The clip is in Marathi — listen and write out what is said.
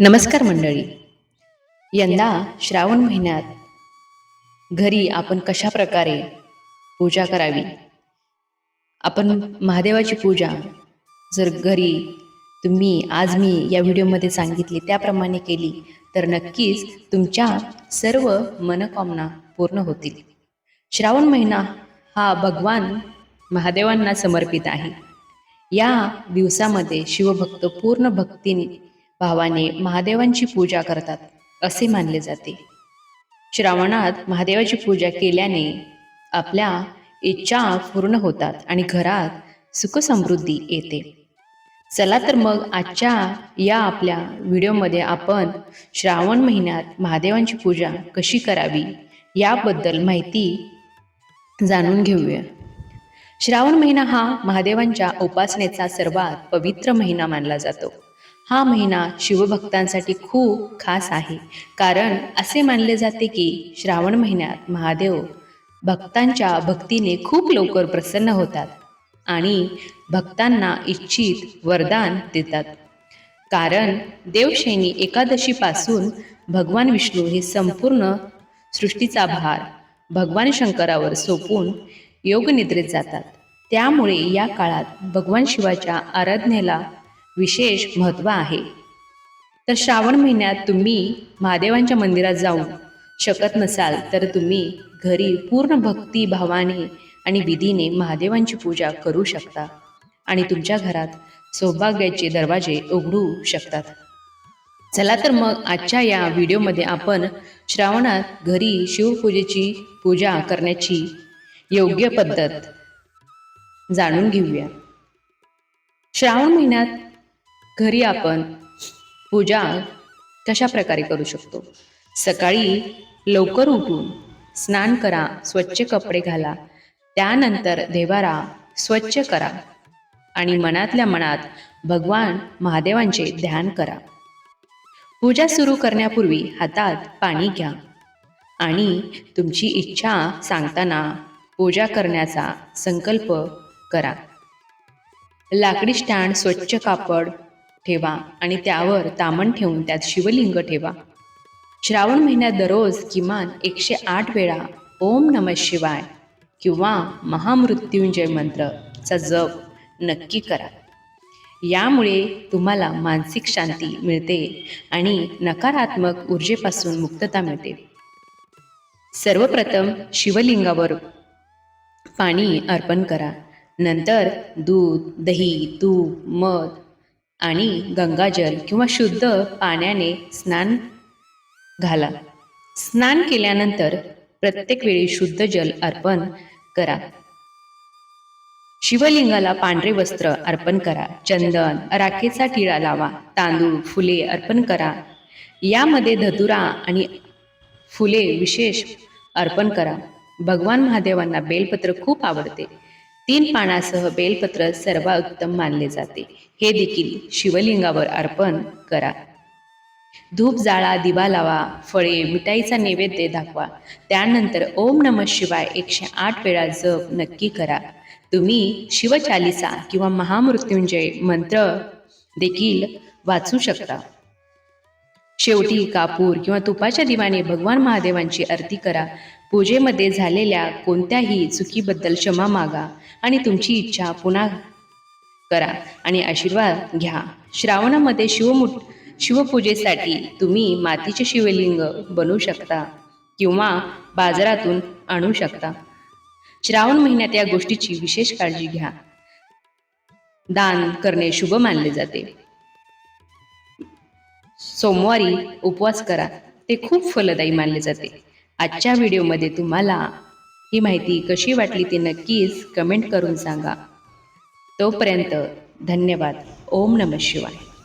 नमस्कार मंडळी. यंदा श्रावण महिन्यात घरी आपण कशा प्रकारे पूजा करावी? आपण महादेवाची पूजा जर घरी तुम्ही आज मी या व्हिडिओमध्ये सांगितली त्याप्रमाणे केली तर नक्कीच तुमच्या सर्व मनकामना पूर्ण होतील. श्रावण महिना हा भगवान महादेवांना समर्पित आहे. या दिवसामध्ये शिवभक्त पूर्ण भक्तीने भावाने महादेवांची पूजा करतात असे मानले जाते. श्रावणात महादेवाची पूजा केल्याने आपल्या इच्छा पूर्ण होतात आणि घरात सुखसमृद्धी येते. चला तर मग आजच्या या आपल्या व्हिडिओमध्ये आपण श्रावण महिन्यात महादेवांची पूजा कशी करावी याबद्दल माहिती जाणून घेऊया. श्रावण महिना हा महादेवांच्या उपासनेचा सर्वात पवित्र महिना मानला जातो. हा महिना शिवभक्तांसाठी खूप खास आहे. कारण असे मानले जाते की श्रावण महिन्यात महादेव भक्तांच्या भक्तीने खूप लवकर प्रसन्न होतात आणि भक्तांना इच्छित वरदान देतात. कारण देवशैनी एकादशीपासून भगवान विष्णू हे संपूर्ण सृष्टीचा भार भगवान शंकरावर सोपून योगनिद्रेत जातात. त्यामुळे या काळात भगवान शिवाच्या आराधनेला विशेष महत्त्व आहे. तर श्रावण महिन्यात तुम्ही महादेवांच्या मंदिरात जाऊ शकत नसाल तर तुम्ही घरी पूर्ण भक्ती भावाने आणि विधीने महादेवांची पूजा करू शकता आणि तुमच्या घरात सौभाग्याचे दरवाजे उघडू शकतात. चला तर मग आजच्या या व्हिडिओमध्ये आपण श्रावणात घरी शिवपूजेची पूजा करण्याची योग्य पद्धत जाणून घेऊया. श्रावण महिन्यात घरी आपण पूजा कशा प्रकारे करू शकतो? सकाळी लवकर उठून स्नान करा स्वच्छ कपडे घाला. त्यानंतर देवारा स्वच्छ करा आणि मनातल्या मनात भगवान महादेवांचे ध्यान करा. पूजा सुरू करण्यापूर्वी हातात पाणी घ्या आणि तुमची इच्छा सांगताना पूजा करण्याचा संकल्प करा. लाकडी स्टँड स्वच्छ कापड ठेवा आणि त्यावर तामण ठेवून त्यात शिवलिंग ठेवा. श्रावण महिन्यात दररोज किमान एकशे आठ वेळा ओम नम शिवाय किंवा महामृत्युंजय मंत्रचा जप नक्की करा. यामुळे तुम्हाला मानसिक शांती मिळते आणि नकारात्मक ऊर्जेपासून मुक्तता मिळते. सर्वप्रथम शिवलिंगावर पाणी अर्पण करा. नंतर दूध दही तूप मध आणि गंगाजल किंवा शुद्ध पाण्याने स्नान घाला. स्नान केल्यानंतर प्रत्येक वेळी शुद्ध जल अर्पण करा. शिवलिंगाला पांढरे वस्त्र अर्पण करा. चंदन राखेचा टिळा लावा. तांदूळ फुले अर्पण करा. यामध्ये धतुरा आणि फुले विशेष अर्पण करा. भगवान महादेवांना बेलपत्र खूप आवडते. तीन पानासह बेलपत्र सर्वात उत्तम मानले जाते. हे देखील शिवलिंगावर अर्पण करा. धूप जाळा दिवा लावा फळे मिठाईचा नैवेद्य दाखवा. त्यानंतर ओम नम शिवाय एकशे आठ वेळा जप नक्की करा. तुम्ही शिवचालिसा किंवा महामृत्युंजय मंत्र देखील वाचू शकता. शेवटी कापूर किंवा तुपाच्या दिवाने भगवान महादेवांची आरती करा. पूजेमध्ये झालेल्या कोणत्याही चुकीबद्दल क्षमा मागा आणि तुमची इच्छा पुन्हा करा आणि आशीर्वाद घ्या. श्रावणामध्ये शिवमु शिवपूजेसाठी तुम्ही मातीचे शिवलिंग बनवू शकता किंवा बाजारातून आणू शकता. श्रावण महिन्यात या गोष्टीची विशेष काळजी घ्या. दान करणे शुभ मानले जाते. सोमवारी उपवास करा. ते खूप फलदायी मानले जाते. आजच्या व्हिडिओमध्ये तुम्हाला ही माहिती कशी वाटली ती नक्कीच कमेंट करून सांगा. तोपर्यंत धन्यवाद. ओम नम शिवाय.